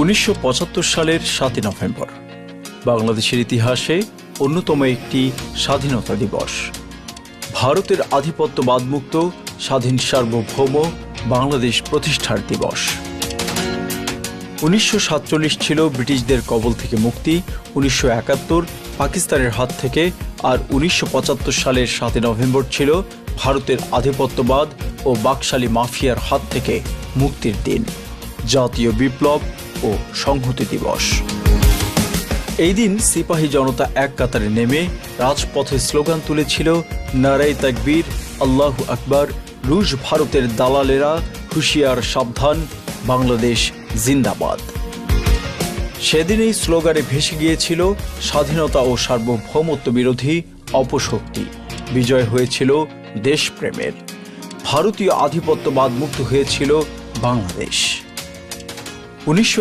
উনিশশো পঁচাত্তর সালের সাতই নভেম্বর। বাংলাদেশের ইতিহাসে অন্যতম একটি স্বাধীনতা দিবস। ভারতের আধিপত্যবাদমুক্ত, স্বাধীন সার্বভৌম বাংলাদেশ প্রতিষ্ঠার দিবস। উনিশশো ছিল ব্রিটিশদের কবল থেকে মুক্তি, উনিশশো একাত্তর পাকিস্তানের হাত থেকে, আর উনিশশো পঁচাত্তর সালের সাতই নভেম্বর ছিল ভারতের আধিপত্যবাদ ও বাকশালী মাফিয়ার হাত থেকে মুক্তির দিন। জাতীয় বিপ্লব ও সংহতি দিবস। এই দিন সিপাহী জনতা এক কাতারে নেমে রাজপথে স্লোগান তুলেছিল নারাই তাকবীর, আল্লাহ আকবার, রুশ ভারতের দালালেরা হুঁশিয়ার সাবধান, বাংলাদেশ জিন্দাবাদ। সেদিন এই স্লোগানে ভেসে গিয়েছিল, স্বাধীনতা ও সার্বভৌমত্ব বিরোধী অপশক্তি। বিজয় হয়েছিল দেশপ্রেমের। ভারতীয় আধিপত্যবাদ মুক্ত হয়েছিল বাংলাদেশ। উনিশশো